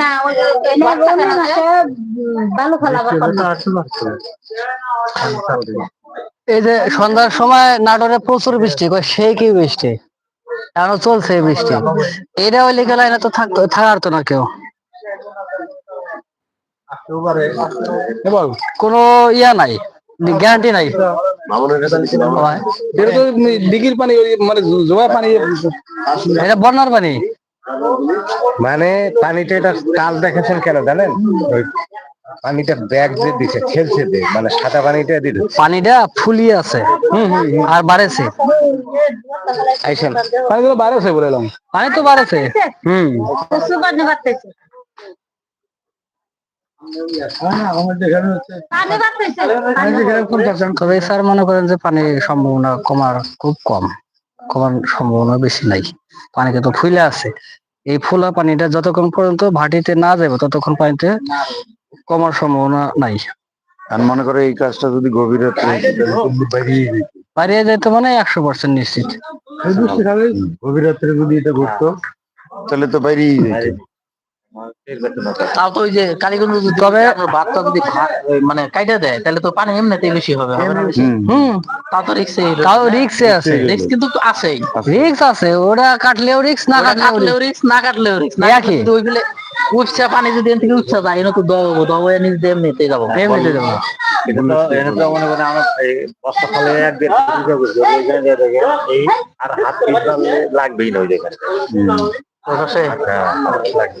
না ওই ভালো এই যে সন্ধ্যার সময় নাটোরে প্রচুর বৃষ্টি কয় সেই কি বৃষ্টি? এখনও চলছে এই বৃষ্টি? এটা ওই লিখে লাইনে তো থাকতো থাকার তো না কেউ। কোনো ইয়া নাই গ্যারান্টি নাই। এটা তো দিঘির পানি মানে জোয়া পানি এটা বন্যার পানি। মানে পানিটা এটা কাল দেখেছেন কেন জানেন? ওই পানিটা ব্যাগ যে দিছে খেলছে দে মানে সাদা পানিটা দিল পানিটা ফুলিয়ে আছে। আর বাড়েছে। আইসেন। পানিগুলো বাইরে আছে বলে এলাম। পানি তো বাড়েছে। হুম। পানি স্যার মনে করেন যে পানির সম্ভাবনা কমার খুব কম। কমার সম্ভাবনা বেশি নাই। পানিতে তো ফুলে আছে। এই ফুলা পানিটা যতক্ষণ পর্যন্ত ভাটিতে না যাবে ততক্ষণ পানিতে কমার সম্ভাবনা নাই। আমি মনে করো এই কাজটা যদি গভীর বাইরে যেতে মানে একশো পার্সেন্ট নিশ্চিত। গভীর রাত্রে যদি এটা ঘুরতো তাহলে তো বাইরেই যেত তাও তো ওই যে কালীগঞ্জ যদি তবে বাদটা যদি মানে কাইটা দেয় তাহলে তো পানি এমনিতেই বেশি হবে? হুম। তাও তো রিক্সে তাও রিক্সে আছে। রিক্স কিন্তু আছেই। রিক্স আছে ওটা কাটলেও রিক্স না কাটলেও রিক্স না কাটলেও রিক্স না একই। কাটলে যদি ওই ফেলে উঠছে পানি যদি এখান থেকে উঠছে যায় এনে তো দবাবো দবাই নিজ দিয়ে এমনিতেই যাব। এমনিতে যাব। তো তো আর হাত লাগবেই না ওই জায়গায় হ্যাঁ লাগবে।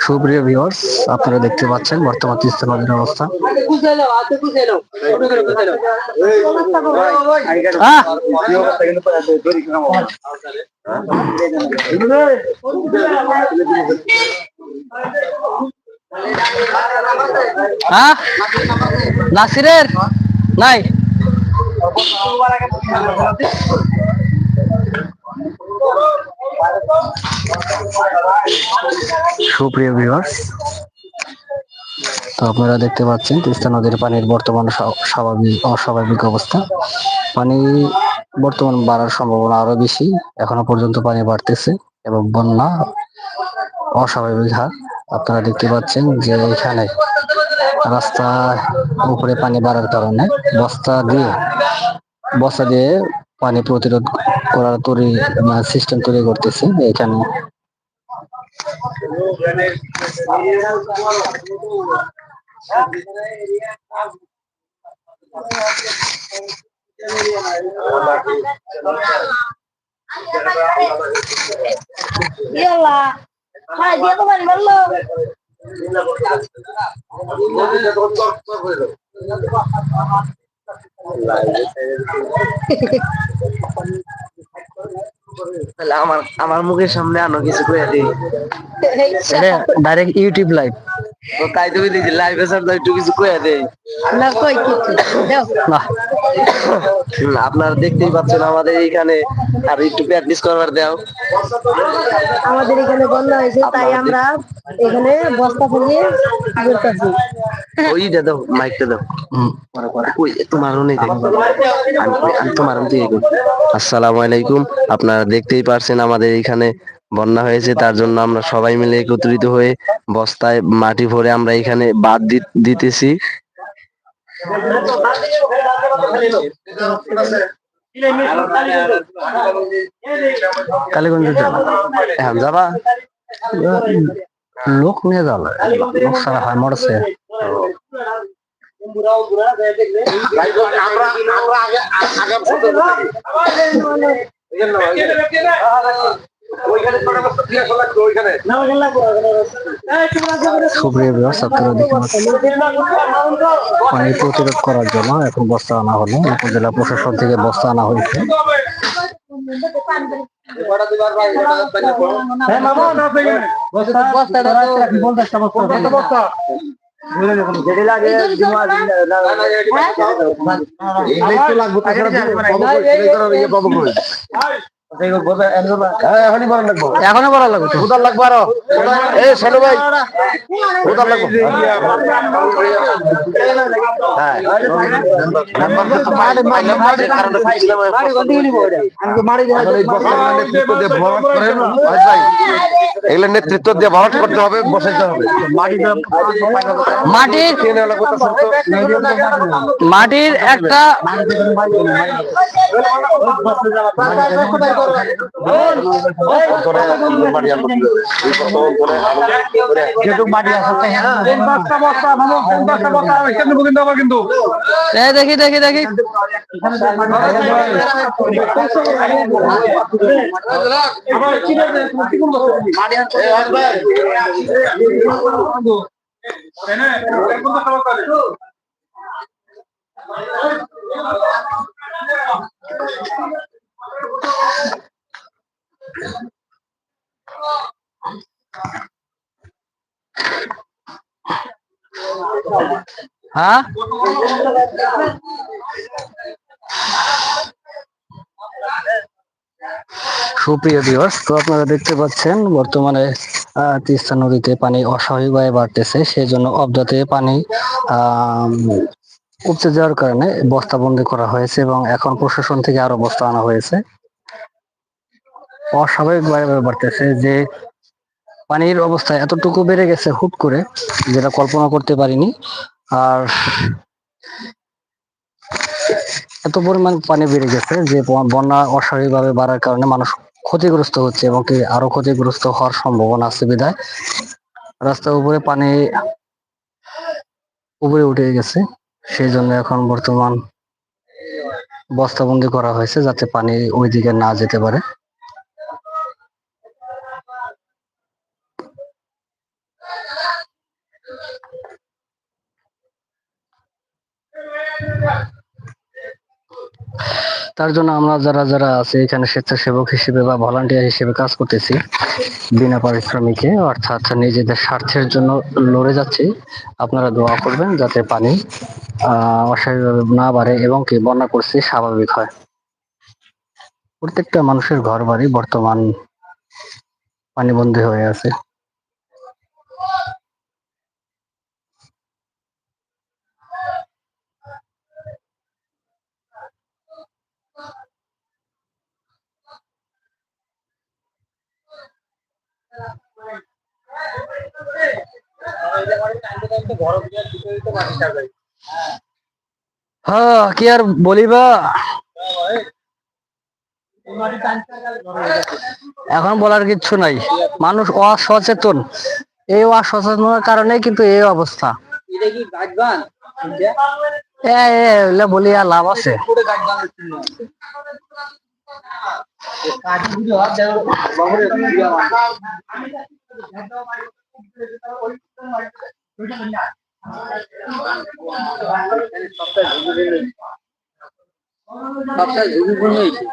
সুপ্রিয় ভিউয়ার্স আপনারা দেখতে পাচ্ছেন বর্তমান তিস্তা অবস্থা! নাসিরের? নাই। সুপ্রিয় ভিউয়ার্স তো আপনারা দেখতে পাচ্ছেন তিস্তা নদীর পানির বর্তমান স্বা- স্বাভাবিক, অস্বাভাবিক অবস্থা। পানি বর্তমান বাড়ার সম্ভাবনা আরও বেশি। এখনও পর্যন্ত পানি বাড়তেছে এবং বন্যা অস্বাভাবিক হার। আপনারা দেখতে পাচ্ছেন যে এখানে রাস্তা উপরে পানি বাড়ার কারণে বস্তা দিয়ে বস্তা দিয়ে পানি প্রতিরোধ করার তৈরি সিস্টেম তৈরি করতেছে এখানে ইয়াল্লা খাই দিয়ে তো বাড়ি বলল তাহলে আমার আমার মুখের সামনে আনো কিছু করে দিই। ডাইরেক্ট ইউটিউব লাইভ তাই তুমি দিদি লাইভ এসে একটু কিছু করে দেই। না কই কিছু দেও। আপনারা দেখতেই পাচ্ছেন আমাদের এইখানে। আর একটু প্র্যাকটিস করবার দাও। আমাদের এখানে বন্যা হয়েছে তাই আমরা এখানে বস্তা ফেলিয়ে ঘুরতেছি ওইটা দাও মাইকটা দাও। ওই তোমার আমি তোমার আসসালামু আলাইকুম। আপনারা দেখতেই পারছেন আমাদের এখানে বন্যা হয়েছে তার জন্য আমরা সবাই মিলে একত্রিত হয়ে বস্তায় মাটি ভরে আমরা এখানে বাদ দি- দিতেছি। কালীগঞ্জে এখন যাবা লোক নিয়ে যাওয়া লোক সারা হয় মরছে সুপ্রিয় আপনারা পানি প্রতিরোধ করার জন্য এখন বস্তা আনা হলো উপজেলা প্রশাসন থেকে বস্তা আনা হয়েছে এখনই বলা লাগবো। এখনও বলা লাগবে উদার লাগবো আরও। এই ভাই উদার লাগবো। হ্যাঁ। এগুলো নেতৃত্ব দিয়ে ভরাট করতে হবে বসাইতে হবে। মাটির মাটির একটা কিন্তু দেখি দেখি দেখি সুপ্রিয় দিবস তো আপনারা দেখতে পাচ্ছেন, বর্তমানে তিস্তা নদীতে পানি অস্বাভাবিকভাবে বাড়তেছে। সেই জন্য অবজাতে পানি উপচে যাওয়ার কারণে বস্তাবন্দি করা হয়েছে এবং এখন প্রশাসন থেকে আরও বস্তা আনা হয়েছে। অস্বাভাবিকভাবে বাড়তেছে যে পানির অবস্থা এতটুকু বেড়ে গেছে হুট করে, যেটা কল্পনা করতে পারিনি। আর এত পরিমাণ পানি বেড়ে গেছে যে বন্যা অস্বাভাবিকভাবে বাড়ার কারণে মানুষ ক্ষতিগ্রস্ত হচ্ছে এবং কি আরও ক্ষতিগ্রস্ত হওয়ার সম্ভাবনা আছে বিধায়। রাস্তার উপরে পানি উপরে উঠে গেছে। সেই জন্য এখন বর্তমান বস্তাবন্দি করা হয়েছে যাতে পানি ওইদিকে না যেতে পারে। তার জন্য আমরা যারা যারা আছে এখানে স্বেচ্ছাসেবক হিসেবে বা ভলান্টিয়ার হিসেবে কাজ করতেছি, বিনা পারিশ্রমিকে, অর্থাৎ নিজেদের স্বার্থের জন্য লড়ে যাচ্ছি, আপনারা দোয়া করবেন যাতে পানি অস্বাভাবিকভাবে না বাড়ে এবং কি বন্যা পরিস্থিতি স্বাভাবিক হয়। প্রত্যেকটা মানুষের ঘর বাড়ি বর্তমান পানিবন্দী হয়ে আছে। হ্যাঁ, কি আর বলিবা? এখন বলার কিচ্ছু নাই। মানুষ অসচেতন। এই অসচেতনার কারণে কিন্তু এই অবস্থা। বলি আর লাভ আছে। সবটাই ঝুঁকিপূর্ণ হয়েছে